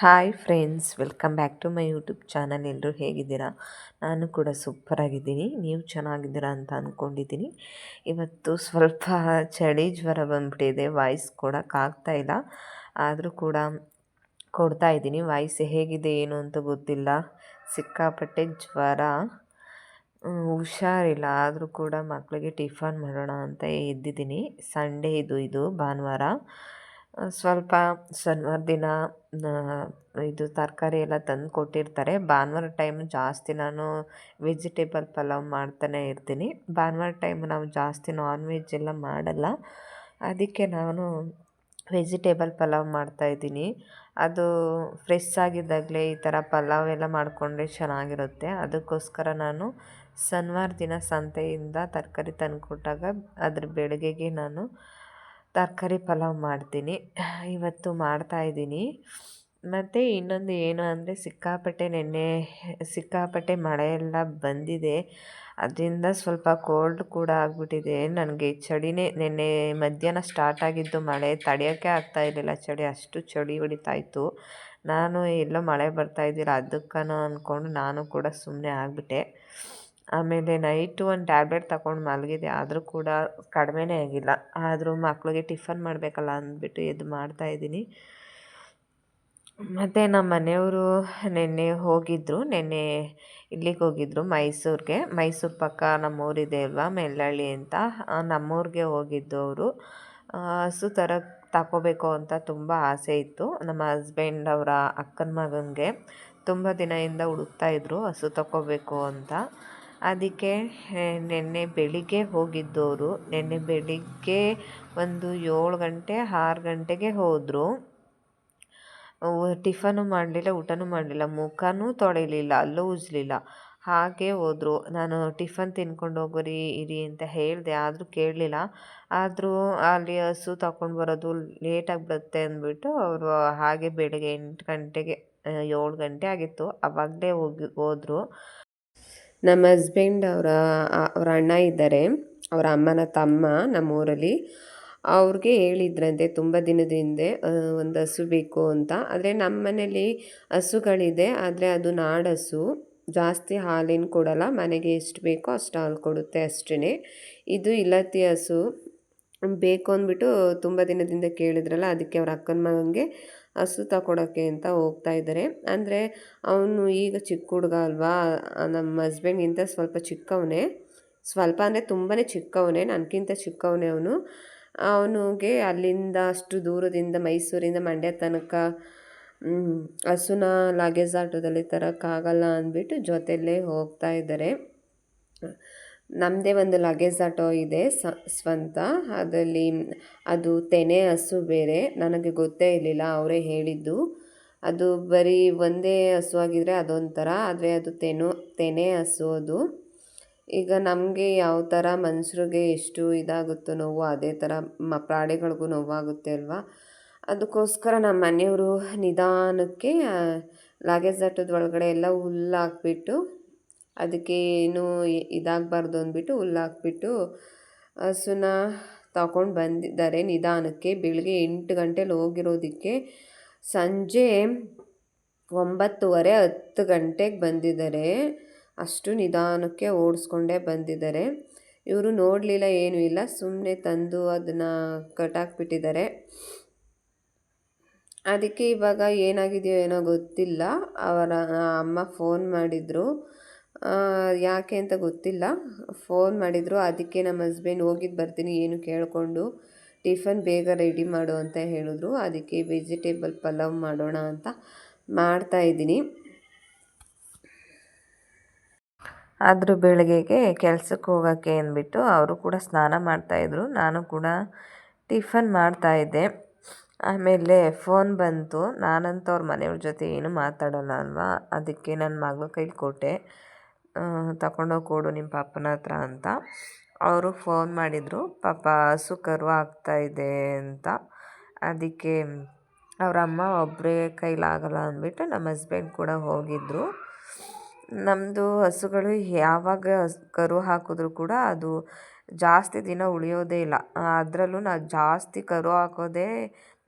Hi friends welcome back to my YouTube channel ಎಲ್ಲರೂ ಹೇಗಿದ್ದೀರಾ? ನಾನು ಕೂಡ ಸೂಪರಾಗಿದ್ದೀನಿ. ನೀವು ಚೆನ್ನಾಗಿದ್ದೀರಾ ಅಂತ ಅಂದ್ಕೊಂಡಿದ್ದೀನಿ ಇವತ್ತು ಸ್ವಲ್ಪ ಚಳಿ ಜ್ವರ ಬಂದ್ಬಿಟ್ಟಿದೆ. ವಾಯ್ಸ್ ಕೊಡೋಕ್ಕಾಗ್ತಾ ಇಲ್ಲ. ಆದರೂ ಕೂಡ ಕೊಡ್ತಾ ಇದ್ದೀನಿ. ವಾಯ್ಸ್ ಹೇಗಿದೆ, ಏನು ಅಂತ ಗೊತ್ತಿಲ್ಲ. ಸಿಕ್ಕಾಪಟ್ಟೆ ಜ್ವರ. ಹುಷಾರಿಲ್ಲ. ಆದರೂ ಕೂಡ ಮಕ್ಕಳಿಗೆ ಟಿಫನ್ ಮಾಡೋಣ ಅಂತ ಎದ್ದಿದ್ದೀನಿ. ಸಂಡೇ ಇದು ಇದು ಭಾನುವಾರ. ಸ್ವಲ್ಪ ಶನಿವಾರ ದಿನ ಇದು ತರಕಾರಿ ಎಲ್ಲ ತಂದು ಕೊಟ್ಟಿರ್ತಾರೆ. ಭಾನುವಾರ ಟೈಮ್ ಜಾಸ್ತಿ ನಾನು ವೆಜಿಟೇಬಲ್ ಪಲಾವ್ ಮಾಡ್ತಾನೆ ಇರ್ತೀನಿ. ಭಾನುವಾರ ಟೈಮ್ ನಾವು ಜಾಸ್ತಿ ನಾನ್ ವೆಜ್ ಎಲ್ಲ ಮಾಡಲ್ಲ. ಅದಕ್ಕೆ ನಾನು ವೆಜಿಟೇಬಲ್ ಪಲಾವ್ ಮಾಡ್ತಾಯಿದ್ದೀನಿ ಅದು ಫ್ರೆಶ್ ಆಗಿದ್ದಾಗಲೇ ಈ ಥರ ಪಲಾವ್ ಎಲ್ಲ ಮಾಡಿಕೊಂಡ್ರೆ ಚೆನ್ನಾಗಿರುತ್ತೆ. ಅದಕ್ಕೋಸ್ಕರ ನಾನು ಶನಿವಾರ ದಿನ ಸಂತೆಯಿಂದ ತರಕಾರಿ ತಂದು ಕೊಟ್ಟಾಗ ಅದ್ರ ಬೆಳಗ್ಗೆಗೆ ನಾನು ತರಕಾರಿ ಪಲಾವ್ ಮಾಡ್ತೀನಿ. ಇವತ್ತು ಮಾಡ್ತಾಯಿದ್ದೀನಿ ಮತ್ತು ಇನ್ನೊಂದು ಏನು ಅಂದರೆ ಸಿಕ್ಕಾಪಟ್ಟೆ ನೆನ್ನೆ ಸಿಕ್ಕಾಪಟ್ಟೆ ಮಳೆ ಎಲ್ಲ ಬಂದಿದೆ. ಅದರಿಂದ ಸ್ವಲ್ಪ ಕೋಲ್ಡ್ ಕೂಡ ಆಗಿಬಿಟ್ಟಿದೆ. ನನಗೆ ಚಳಿನೇ ನೆನ್ನೆ ಮಧ್ಯಾಹ್ನ ಸ್ಟಾರ್ಟ್ ಆಗಿದ್ದು ಮಳೆ ತಡೆಯೋಕ್ಕೆ ಆಗ್ತಾ ಇರಲಿಲ್ಲ ಚಳಿ. ಅಷ್ಟು ಚಳಿ ಹೊಡಿತಾಯಿತ್ತು. ನಾನು ಎಲ್ಲೋ ಮಳೆ ಬರ್ತಾ ಇದ್ದಿಲ್ಲ ಅದಕ್ಕನೋ ಅಂದ್ಕೊಂಡು ನಾನು ಕೂಡ ಸುಮ್ಮನೆ ಆಗಿಬಿಟ್ಟೆ. ಆಮೇಲೆ ನೈಟು ಒಂದು ಟ್ಯಾಬ್ಲೆಟ್ ತಗೊಂಡು ಮಲಗಿದೆ ಆದರೂ ಕೂಡ ಕಡಿಮೆನೇ ಆಗಿಲ್ಲ. ಆದರೂ ಮಕ್ಳಿಗೆ ಟಿಫನ್ ಮಾಡಬೇಕಲ್ಲ ಅಂದ್ಬಿಟ್ಟು ಎದ್ದು ಮಾಡ್ತಾಯಿದ್ದೀನಿ ಮತ್ತು ನಮ್ಮ ಮನೆಯವರು ನಿನ್ನೆ ಹೋಗಿದ್ದರು ನಿನ್ನೆ ಇಲ್ಲಿಗೆ ಹೋಗಿದ್ದರು ಮೈಸೂರಿಗೆ. ಮೈಸೂರು ಪಕ್ಕ ನಮ್ಮೂರಿದೆ ಅಲ್ವಾ? ಮೆಲ್ಲಳ್ಳಿ ಅಂತ. ನಮ್ಮೂರಿಗೆ ಹೋಗಿದ್ದು ಅವರು. ಹಸು ಥರ ತಗೋಬೇಕು ಅಂತ ತುಂಬ ಆಸೆ ಇತ್ತು. ನಮ್ಮ ಹಸ್ಬೆಂಡ್ ಅವರ ಅಕ್ಕನ ಮಗನಿಗೆ. ತುಂಬ ದಿನದಿಂದ ಹುಡುಕ್ತಾ ಇದ್ದರು ಹಸು ತಗೋಬೇಕು ಅಂತ. ಅದಕ್ಕೆ ನಿನ್ನೆ ಬೆಳಿಗ್ಗೆ ಹೋಗಿದ್ದವರು ನಿನ್ನೆ ಬೆಳಿಗ್ಗೆ ಒಂದು ಏಳು ಗಂಟೆ, ಆರು ಗಂಟೆಗೆ ಹೋದರು. ಟಿಫನು ಮಾಡಲಿಲ್ಲ, ಊಟನೂ ಮಾಡಲಿಲ್ಲ. ಮುಖನೂ ತೊಳಿಲಿಲ್ಲ, ಅಲ್ಲೂ ಉಜ್ಲಿಲ್ಲ. ಹಾಗೆ ಹೋದರು. ನಾನು ಟಿಫನ್ ತಿನ್ಕೊಂಡು ಹೋಗೋರಿ, ಇರಿ ಅಂತ ಹೇಳಿದೆ. ಆದರೂ ಕೇಳಲಿಲ್ಲ. ಆದರೂ ಅಲ್ಲಿ ಹಸು ತಗೊಂಡು ಬರೋದು ಲೇಟಾಗಿ ಬರುತ್ತೆ ಅಂದ್ಬಿಟ್ಟು ಅವರು ಹಾಗೆ ಬೆಳಗ್ಗೆ ಎಂಟು ಗಂಟೆಗೆ, ಏಳು ಗಂಟೆ ಆಗಿತ್ತು. ಅವಾಗಲೇ ಹೋಗಿ, ಹೋದರು. ನಮ್ಮ ಹಸ್ಬೆಂಡ್ ಅವರ ಅವರ ಅಣ್ಣ ಇದ್ದಾರೆ. ಅವರ ಅಮ್ಮನ ತಮ್ಮ ನಮ್ಮ ಊರಲ್ಲಿ ಅವ್ರಿಗೆ ಹೇಳಿದ್ರಂತೆ, ತುಂಬ ದಿನದ ಹಿಂದೆ ಒಂದು ಹಸು ಬೇಕು ಅಂತ. ಆದರೆ ನಮ್ಮ ಮನೇಲಿ ಹಸುಗಳಿದೆ, ಆದರೆ ಅದು ನಾಡಹಸು. ಜಾಸ್ತಿ ಹಾಲೇನು ಕೊಡಲ್ಲ, ಮನೆಗೆ ಎಷ್ಟು ಬೇಕೋ ಅಷ್ಟು ಹಾಲು ಕೊಡುತ್ತೆ ಅಷ್ಟೇ ಇದು ಇಲತಿ ಹಸು. ಬೇಕು ಅಂದ್ಬಿಟ್ಟು ತುಂಬ ದಿನದಿಂದ ಕೇಳಿದ್ರಲ್ಲ, ಅದಕ್ಕೆ ಅವ್ರ ಅಕ್ಕನ ಮಗನಿಗೆ ಹಸು ತಗೊಳಕ್ಕೆ ಅಂತ ಹೋಗ್ತಾ ಇದ್ದಾರೆ. ಅಂದರೆ ಅವನು ಈಗ ಚಿಕ್ಕ ಹುಡುಗ ಅಲ್ವಾ? ನಮ್ಮ ಹಸ್ಬೆಂಡ್ಗಿಂತ ಸ್ವಲ್ಪ ಚಿಕ್ಕವನೇ. ಸ್ವಲ್ಪ ಅಂದರೆ ತುಂಬಾ ಚಿಕ್ಕವನೇ ನನಗಿಂತ ಚಿಕ್ಕವನೇ ಅವನು. ಅವನಿಗೆ ಅಲ್ಲಿಂದ ಅಷ್ಟು ದೂರದಿಂದ ಮೈಸೂರಿಂದ ಮಂಡ್ಯ ತನಕ ಹಸುನ ಲಗೇಜ್ ಆಟೋದಲ್ಲಿ ತರೋಕ್ಕಾಗಲ್ಲ ಅಂದ್ಬಿಟ್ಟು ಜೊತೆಯಲ್ಲೇ ಹೋಗ್ತಾ ಇದ್ದಾರೆ. ನಮ್ಮದೇ ಒಂದು ಲಗೇಜ್ ಆಟೋ ಇದೆ ಸ್ವಂತ. ಅದರಲ್ಲಿ ಅದು ತೆನೆ ಹಸು ಬೇರೆ. ನನಗೆ ಗೊತ್ತೇ ಇರಲಿಲ್ಲ, ಅವರೇ ಹೇಳಿದ್ದು. ಅದು ಬರೀ ಒಂದೇ ಹಸು ಆಗಿದ್ದರೆ ಅದೊಂಥರ, ಆದರೆ ಅದು ತೆನು, ತೆನೆ ಹಸು ಅದು. ಈಗ ನಮಗೆ ಯಾವ ಥರ ಮನುಷ್ಯರಿಗೆ ಎಷ್ಟು ಇದಾಗುತ್ತೋ ನೋವು, ಅದೇ ಥರ ಮ, ಪ್ರಾಣಿಗಳಿಗೂ ನೋವಾಗುತ್ತೆ ಅಲ್ವಾ? ಅದಕ್ಕೋಸ್ಕರ ನಮ್ಮ ಮನೆಯವರು ನಿಧಾನಕ್ಕೆ ಲಗೇಜ್ ಆಟೋದ ಒಳಗಡೆ ಎಲ್ಲ ಹುಲ್ಲು ಹಾಕ್ಬಿಟ್ಟು ಅದಕ್ಕೆ ಏನು ಇದಾಗಬಾರ್ದು ಅಂದ್ಬಿಟ್ಟು ಹುಲ್ಲು ಹಾಕ್ಬಿಟ್ಟು ಹಸುನ ತಗೊಂಡು ಬಂದಿದ್ದಾರೆ ನಿಧಾನಕ್ಕೆ. ಬೆಳಗ್ಗೆ ಎಂಟು ಗಂಟೆಲಿ ಹೋಗಿರೋದಕ್ಕೆ ಸಂಜೆ ಒಂಬತ್ತುವರೆ ಹತ್ತು ಗಂಟೆಗೆ ಬಂದಿದ್ದಾರೆ. ಅಷ್ಟು ನಿಧಾನಕ್ಕೆ ಓಡಿಸ್ಕೊಂಡೇ ಬಂದಿದ್ದಾರೆ. ಇವರು ನೋಡಲಿಲ್ಲ, ಏನೂ ಇಲ್ಲ. ಸುಮ್ಮನೆ ತಂದು ಅದನ್ನು ಕಟಾಕ್ಬಿಟ್ಟಿದ್ದಾರೆ ಅದಕ್ಕೆ ಇವಾಗ ಏನಾಗಿದೆಯೋ ಏನೋ ಗೊತ್ತಿಲ್ಲ. ಅವರ ಅಮ್ಮ ಫೋನ್ ಮಾಡಿದರು. ಯಾಕೆ ಅಂತ ಗೊತ್ತಿಲ್ಲ. ಫೋನ್ ಮಾಡಿದರು, ಅದಕ್ಕೆ ನಮ್ಮ ಹಸ್ಬೆಂಡ್ ಹೋಗಿದ್ದು ಬರ್ತೀನಿ, ಏನು ಕೇಳಿಕೊಂಡು ಟಿಫನ್ ಬೇಗ ರೆಡಿ ಮಾಡು ಅಂತ ಹೇಳಿದ್ರು. ಅದಕ್ಕೆ ವೆಜಿಟೇಬಲ್ ಪಲಾವ್ ಮಾಡೋಣ ಅಂತ ಮಾಡ್ತಾ ಇದ್ದೀನಿ. ಆದರೂ ಬೆಳಗ್ಗೆಗೆ ಕೆಲಸಕ್ಕೆ ಹೋಗೋಕ್ಕೆ ಅಂದ್ಬಿಟ್ಟು ಅವರು ಕೂಡ ಸ್ನಾನ ಮಾಡ್ತಾಯಿದ್ರು ನಾನು ಕೂಡ ಟಿಫನ್ ಮಾಡ್ತಾಯಿದ್ದೆ ಆಮೇಲೆ ಫೋನ್ ಬಂತು. ನಾನಂತೂ ಅವ್ರ ಮನೆಯವ್ರ ಜೊತೆ ಏನು ಮಾತಾಡೋಲ್ಲ ಅಲ್ವಾ? ಅದಕ್ಕೆ ನನ್ನ ಮಗಳ ಕೈಲಿ ಕೊಟ್ಟೆ. ತಗೊಂಡೋಗಿ ಕೊಡು ನಿಮ್ಮ ಪಾಪನ ಹತ್ರ ಅಂತ. ಅವರು ಫೋನ್ ಮಾಡಿದರು, ಪಾಪ ಹಸು ಕರು ಆಗ್ತಾಯಿದೆ ಅಂತ. ಅದಕ್ಕೆ ಅವರ ಅಮ್ಮ ಒಬ್ಬರೇ ಕೈಲಾಗಲ್ಲ ಅಂದ್ಬಿಟ್ಟು ನಮ್ಮ ಹಸ್ಬೆಂಡ್ ಕೂಡ ಹೋಗಿದ್ದರು ನಮ್ಮದು ಹಸುಗಳು ಯಾವಾಗ ಕರು ಹಾಕಿದ್ರು ಕೂಡ ಅದು ಜಾಸ್ತಿ ದಿನ ಉಳಿಯೋದೇ ಇಲ್ಲ. ಅದರಲ್ಲೂ ನಾವು ಜಾಸ್ತಿ ಕರು ಹಾಕೋದೇ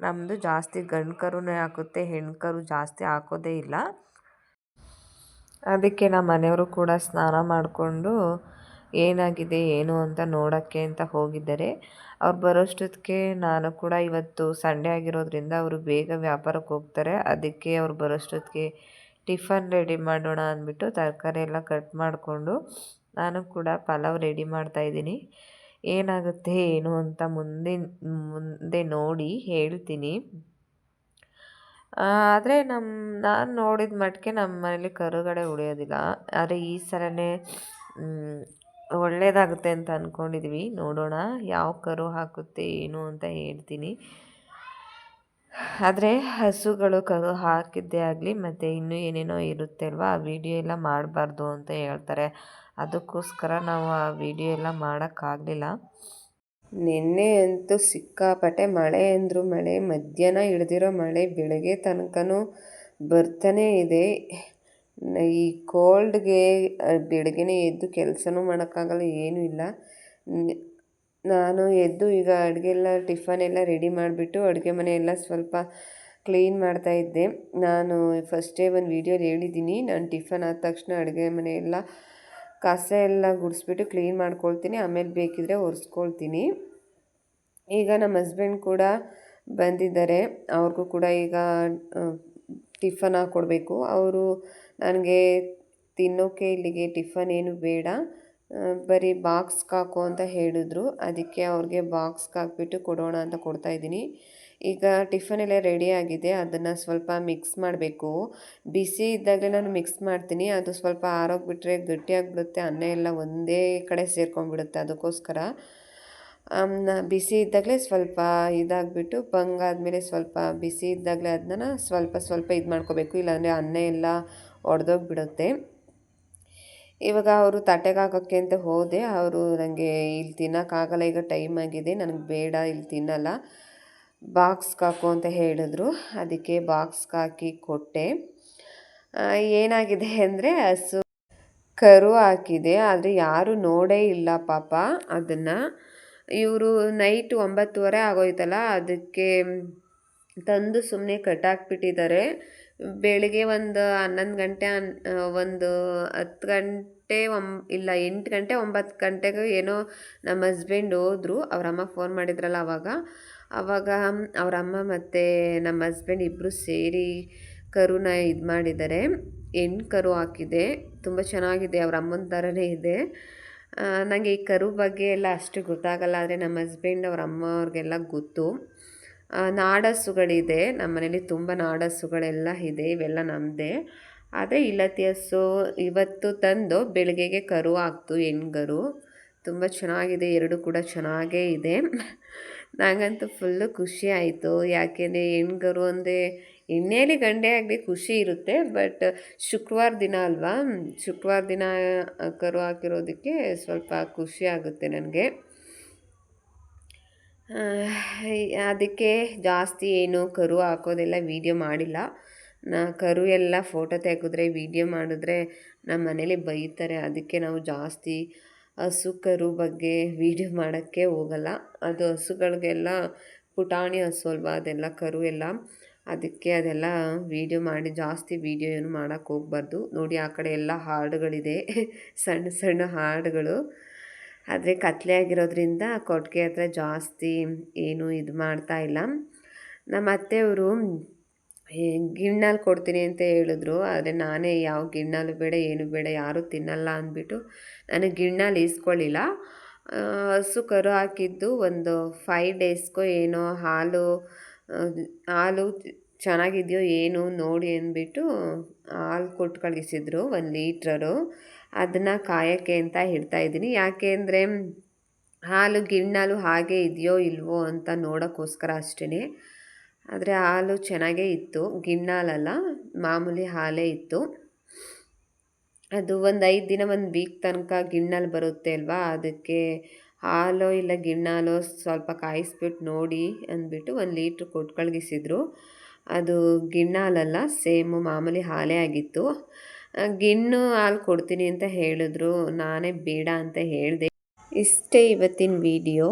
ನಮ್ಮದು ಜಾಸ್ತಿ ಗಂಡು ಕರುನೇ ಹಾಕುತ್ತೆ, ಹೆಣ್ಣು ಕರು ಜಾಸ್ತಿ ಹಾಕೋದೇ ಇಲ್ಲ. ಅದಕ್ಕೆ ನಮ್ಮ ಮನೆಯವರು ಕೂಡ ಸ್ನಾನ ಮಾಡಿಕೊಂಡು ಏನಾಗಿದೆ, ಏನು ಅಂತ ನೋಡೋಕ್ಕೆ ಅಂತ ಹೋಗಿದ್ದಾರೆ. ಅವ್ರು ಬರೋಷ್ಟೊತ್ತಿಗೆ ನಾನು ಕೂಡ ಇವತ್ತು ಸಂಡೇ ಆಗಿರೋದ್ರಿಂದ ಅವರು ಬೇಗ ವ್ಯಾಪಾರಕ್ಕೆ ಹೋಗ್ತಾರೆ. ಅದಕ್ಕೆ ಅವ್ರು ಬರೋಷ್ಟೊತ್ತಿಗೆ ಟಿಫನ್ ರೆಡಿ ಮಾಡೋಣ ಅಂದ್ಬಿಟ್ಟು ತರಕಾರಿ ಎಲ್ಲ ಕಟ್ ಮಾಡಿಕೊಂಡು ನಾನು ಕೂಡ ಪಲಾವ್ ರೆಡಿ ಮಾಡ್ತಾಯಿದ್ದೀನಿ ಏನಾಗುತ್ತೆ, ಏನು ಅಂತ ಮುಂದೆ ಮುಂದೆ ನೋಡಿ ಹೇಳ್ತೀನಿ. ಆದರೆ ನಮ್ಮ ನಾನು ನೋಡಿದ ಮಟ್ಟಿಗೆ ನಮ್ಮ ಮನೇಲಿ ಕರುಗಳೇ ಉಳಿಯೋದಿಲ್ಲ. ಆದರೆ ಈ ಸಲನೇ ಒಳ್ಳೆಯದಾಗುತ್ತೆ ಅಂತ ಅಂದ್ಕೊಂಡಿದ್ವಿ ನೋಡೋಣ ಯಾವ ಕರು ಹಾಕುತ್ತೆ, ಏನು ಅಂತ ಹೇಳ್ತೀನಿ. ಆದರೆ ಹಸುಗಳು ಕರು ಹಾಕಿದ್ದೇ ಆಗಲಿ ಮತ್ತು ಇನ್ನೂ ಏನೇನೋ ಇರುತ್ತೆ ಅಲ್ವಾ, ಆ ವಿಡಿಯೋ ಎಲ್ಲ ಮಾಡಬಾರ್ದು ಅಂತ ಹೇಳ್ತಾರೆ. ಅದಕ್ಕೋಸ್ಕರ ನಾವು ಆ ವಿಡಿಯೋ ಎಲ್ಲ ಮಾಡೋಕ್ಕಾಗಲಿಲ್ಲ. ನಿನ್ನೆ ಅಂತೂ ಸಿಕ್ಕಾಪಟ್ಟೆ ಮಳೆ ಅಂದರು ಮಳೆ, ಮಧ್ಯಾಹ್ನ ಇಳಿದಿರೋ ಮಳೆ, ಬೆಳಗ್ಗೆ ತನಕನೂ ಬರ್ತಾನೇ ಇದೆ. ಈ ಕೋಲ್ಡ್ಗೆ, ಬೆಳಗ್ಗೆನೇ ಎದ್ದು ಕೆಲಸನೂ ಮಾಡೋಕ್ಕಾಗಲ್ಲ, ಏನೂ ಇಲ್ಲ. ನಾನು ಎದ್ದು ಈಗ ಅಡುಗೆ ಎಲ್ಲ ಟಿಫನ್ ಎಲ್ಲ ರೆಡಿ ಮಾಡಿಬಿಟ್ಟು ಅಡುಗೆ ಮನೆಯೆಲ್ಲ ಸ್ವಲ್ಪ ಕ್ಲೀನ್ ಮಾಡ್ತಾ ಇದ್ದೆ. ನಾನು ಫಸ್ಟೇ ಒಂದು ವೀಡಿಯೋಲಿ ಹೇಳಿದ್ದೀನಿ. ನಾನು ಟಿಫನ್ ಆದ ತಕ್ಷಣ ಅಡುಗೆ ಮನೆಯೆಲ್ಲ ಕಸ ಎಲ್ಲ ಗುಡಿಸ್ಬಿಟ್ಟು ಕ್ಲೀನ್ ಮಾಡ್ಕೊಳ್ತೀನಿ, ಆಮೇಲೆ ಬೇಕಿದ್ರೆ ಒರೆಸ್ಕೊಳ್ತೀನಿ. ಈಗ ನಮ್ಮ ಹಸ್ಬೆಂಡ್ ಕೂಡ ಬಂದಿದ್ದಾರೆ. ಅವ್ರಿಗೂ ಕೂಡ ಈಗ ಟಿಫನ್ ಹಾಕ್ಕೊಡ್ಬೇಕು ಅವರು ನನಗೆ ತಿನ್ನೋಕೆ ಇಲ್ಲಿಗೆ ಟಿಫನ್ ಏನು ಬೇಡ. ಬರೀ ಬಾಕ್ಸ್ಗೆ ಹಾಕು ಅಂತ ಹೇಳಿದ್ರು. ಅದಕ್ಕೆ ಅವ್ರಿಗೆ ಬಾಕ್ಸ್ಗೆ ಹಾಕ್ಬಿಟ್ಟು ಕೊಡೋಣ ಅಂತ ಕೊಡ್ತಾಯಿದ್ದೀನಿ ಈಗ ಟಿಫನ್ ಎಲ್ಲ ಆಗಿದೆ, ಅದನ್ನು ಸ್ವಲ್ಪ ಮಿಕ್ಸ್ ಮಾಡಬೇಕು. ಬಿಸಿ ಇದ್ದಾಗಲೇ ನಾನು ಮಿಕ್ಸ್ ಮಾಡ್ತೀನಿ, ಅದು ಸ್ವಲ್ಪ ಆರೋಗ್ಬಿಟ್ರೆ ಗಟ್ಟಿಯಾಗಿಬಿಡುತ್ತೆ, ಅನ್ನ ಎಲ್ಲ ಒಂದೇ ಕಡೆ ಸೇರ್ಕೊಂಡ್ಬಿಡುತ್ತೆ ಅದಕ್ಕೋಸ್ಕರ. ಬಿಸಿ ಇದ್ದಾಗಲೇ ಸ್ವಲ್ಪ ಇದಾಗಿಬಿಟ್ಟು ಬಂಗಾದ್ಮೇಲೆ ಸ್ವಲ್ಪ ಬಿಸಿ ಇದ್ದಾಗಲೇ ಅದನ್ನ ಸ್ವಲ್ಪ ಸ್ವಲ್ಪ ಇದು ಮಾಡ್ಕೋಬೇಕು, ಇಲ್ಲಾಂದರೆ ಅನ್ನ ಎಲ್ಲ ಒಡೆದೋಗ್ಬಿಡುತ್ತೆ. ಇವಾಗ ಅವರು ತಟ್ಟೆಗೆ ಹಾಕೋಕ್ಕೆ ಅಂತ ಹೋದೆ, ಅವರು ನನಗೆ ಇಲ್ಲಿ ತಿನ್ನೋಕ್ಕಾಗಲ್ಲ, ಈಗ ಟೈಮ್ ಆಗಿದೆ, ನನಗೆ ಬೇಡ, ಇಲ್ಲಿ ತಿನ್ನಲ್ಲ. ಬಾಕ್ಸ್ಗೆ ಕಾಕು ಅಂತ ಹೇಳಿದ್ರು. ಅದಕ್ಕೆ ಬಾಕ್ಸ್ಗೆ ಹಾಕಿ ಕೊಟ್ಟೆ. ಏನಾಗಿದೆ ಅಂದರೆ ಹಸು ಕರು ಹಾಕಿದೆ. ಆದರೆ ಯಾರೂ ನೋಡೇ ಇಲ್ಲ ಪಾಪ ಅದನ್ನು. ಇವರು ನೈಟ್ ಒಂಬತ್ತುವರೆ ಆಗೋಯ್ತಲ್ಲ, ಅದಕ್ಕೆ ತಂದು ಸುಮ್ಮನೆ ಕಟ್ಟಾಕ್ಬಿಟ್ಟಿದ್ದಾರೆ. ಬೆಳಿಗ್ಗೆ ಒಂದು ಹನ್ನೊಂದು ಗಂಟೆ ಒಂದು ಹತ್ತು ಗಂಟೆ ಒಂ, ಇಲ್ಲ ಎಂಟು ಗಂಟೆ ಒಂಬತ್ತು ಗಂಟೆಗೆ ಏನೋ ನಮ್ಮ ಹಸ್ಬೆಂಡ್ ಹೋದರು. ಅವರಮ್ಮ ಫೋನ್ ಮಾಡಿದ್ರಲ್ಲ ಅವಾಗ. ಆವಾಗ ಅವರಮ್ಮ ಮತ್ತು ನಮ್ಮ ಹಸ್ಬೆಂಡ್ ಇಬ್ಬರು ಸೇರಿ ಕರುನ ಇದು ಮಾಡಿದ್ದಾರೆ ಹೆಣ್ಣು ಕರು ಹಾಕಿದೆ, ತುಂಬ ಚೆನ್ನಾಗಿದೆ, ಅವ್ರ ಅಮ್ಮನ ಥರನೇ ಇದೆ. ನನಗೆ ಈ ಕರು ಬಗ್ಗೆ ಎಲ್ಲ ಅಷ್ಟು ಗೊತ್ತಾಗಲ್ಲ, ಆದರೆ ನಮ್ಮ ಹಸ್ಬೆಂಡ್ ಅವ್ರ ಅಮ್ಮ ಅವ್ರಿಗೆಲ್ಲ ಗೊತ್ತು. ನಾಡಸ್ಸುಗಳಿದೆ ನಮ್ಮ ಮನೇಲಿ ತುಂಬ ನಾಡಸುಗಳೆಲ್ಲ ಇದೆ, ಇವೆಲ್ಲ ನಮ್ಮದೇ ಆದರೆ ಇಲ್ಲತಿ ಹಸು ಇವತ್ತು ತಂದು ಬೆಳಗ್ಗೆಗೆ ಕರು ಹಾಕ್ತು ಹೆಣ್ಗರು. ತುಂಬ ಚೆನ್ನಾಗಿದೆ, ಎರಡು ಕೂಡ ಚೆನ್ನಾಗೇ ಇದೆ. ನನಗಂತೂ ಫುಲ್ಲು ಖುಷಿ ಆಯಿತು. ಯಾಕೆಂದರೆ ಹೆಣ್ಗರು ಅಂದರೆ ಎಣ್ಣೆಯಲ್ಲಿ ಗಂಡೆ ಆಗಲಿ ಖುಷಿ ಇರುತ್ತೆ, ಬಟ್ ಶುಕ್ರವಾರ ದಿನ ಅಲ್ವಾ? ಶುಕ್ರವಾರ ದಿನ ಕರು ಹಾಕಿರೋದಕ್ಕೆ ಸ್ವಲ್ಪ ಖುಷಿ ಆಗುತ್ತೆ ನನಗೆ. ಅದಕ್ಕೆ ಜಾಸ್ತಿ ಏನು ಕರು ಹಾಕೋದೆಲ್ಲ ವೀಡಿಯೋ ಮಾಡಿಲ್ಲ. ನಾ ಕರು ಎಲ್ಲ ಫೋಟೋ ತೆಗೆದ್ರೆ, ವೀಡಿಯೋ ಮಾಡಿದ್ರೆ ನಮ್ಮ ಮನೇಲಿ ಬೈತಾರೆ. ಅದಕ್ಕೆ ನಾವು ಜಾಸ್ತಿ ಹಸು ಕರು ಬಗ್ಗೆ ವೀಡಿಯೋ ಮಾಡೋಕ್ಕೆ ಹೋಗಲ್ಲ. ಅದು ಹಸುಗಳಿಗೆಲ್ಲ ಪುಟಾಣಿ ಹಸು ಅಲ್ವಾ, ಅದೆಲ್ಲ ಕರು ಎಲ್ಲ. ಅದಕ್ಕೆ ಅದೆಲ್ಲ ವೀಡಿಯೋ ಮಾಡಿ, ಜಾಸ್ತಿ ವೀಡಿಯೋ ಏನು ಮಾಡೋಕ್ಕೆ ಹೋಗ್ಬಾರ್ದು. ನೋಡಿ, ಆ ಕಡೆ ಎಲ್ಲ ಹಾಡುಗಳಿದೆ. ಸಣ್ಣ ಸಣ್ಣ ಹಾಡುಗಳು. ಆದರೆ ಕತ್ಲೆ ಆಗಿರೋದ್ರಿಂದ ಕೊಟ್ಟಿಗೆ ಹತ್ರ ಜಾಸ್ತಿ ಏನು ಇದು ಮಾಡ್ತಾ ಇಲ್ಲ. ನಮ್ಮ ಅತ್ತೆಯವರು ಗಿಣ್ಣಲ್ಲಿ ಕೊಡ್ತೀನಿ ಅಂತ ಹೇಳಿದ್ರು, ಆದರೆ ನಾನೇ ಯಾವ ಗಿಣ್ಣಾಲು ಬೇಡ, ಏನು ಬೇಡ, ಯಾರೂ ತಿನ್ನಲ್ಲ ಅಂದ್ಬಿಟ್ಟು ನಾನು ಗಿಣ್ಣಲ್ಲಿ ಈಸ್ಕೊಳ್ಳಿಲ್ಲ ಹಸು ಕರು ಹಾಕಿದ್ದು ಒಂದು ಫೈವ್ ಡೇಸ್ಗೋ ಏನೋ ಹಾಲು ಹಾಲು ಚೆನ್ನಾಗಿದೆಯೋ ಏನು ನೋಡಿ ಅಂದ್ಬಿಟ್ಟು ಹಾಲು ಕೊಟ್ಟು ಕಳಿಸಿದ್ರು ಒಂದು ಲೀಟ್ರರು. ಅದನ್ನು ಕಾಯೋಕ್ಕೆ ಅಂತ ಇದ್ದೀನಿ. ಯಾಕೆ ಅಂದರೆ ಹಾಲು ಗಿಣ್ಣಾಲು ಹಾಗೆ ಇದೆಯೋ ಇಲ್ವೋ ಅಂತ ನೋಡೋಕ್ಕೋಸ್ಕರ ಅಷ್ಟೇ ಆದರೆ ಹಾಲು ಚೆನ್ನಾಗೇ ಇತ್ತು, ಗಿಣ್ಣಾಲಲ್ಲ, ಮಾಮೂಲಿ ಹಾಲೇ ಇತ್ತು. ಅದು ಒಂದು ಐದು ದಿನ ಒಂದು ವೀಕ್ ತನಕ ಗಿಣ್ಣಲ್ಲಿ ಬರುತ್ತೆ ಅಲ್ವಾ? ಅದಕ್ಕೆ ಹಾಲು ಇಲ್ಲ ಗಿಣ್ಣಾಲು ಸ್ವಲ್ಪ ಕಾಯಿಸ್ಬಿಟ್ಟು ನೋಡಿ ಅಂದ್ಬಿಟ್ಟು ಒಂದು ಲೀಟ್ರ್ ಕೊಟ್ಟು ಕಳಗಿಸಿದ್ರು. ಅದು ಗಿಣ್ಣಾಲಲ್ಲ, ಸೇಮು ಮಾಮೂಲಿ ಹಾಲೇ ಆಗಿತ್ತು. ಗಿಣ್ಣು ಹಾಲು ಕೊಡ್ತೀನಿ ಅಂತ ಹೇಳಿದ್ರು. ನಾನೇ ಬೇಡ ಅಂತ ಹೇಳಿದೆ. ಇಷ್ಟೇ ಇವತ್ತಿನ ವಿಡಿಯೋ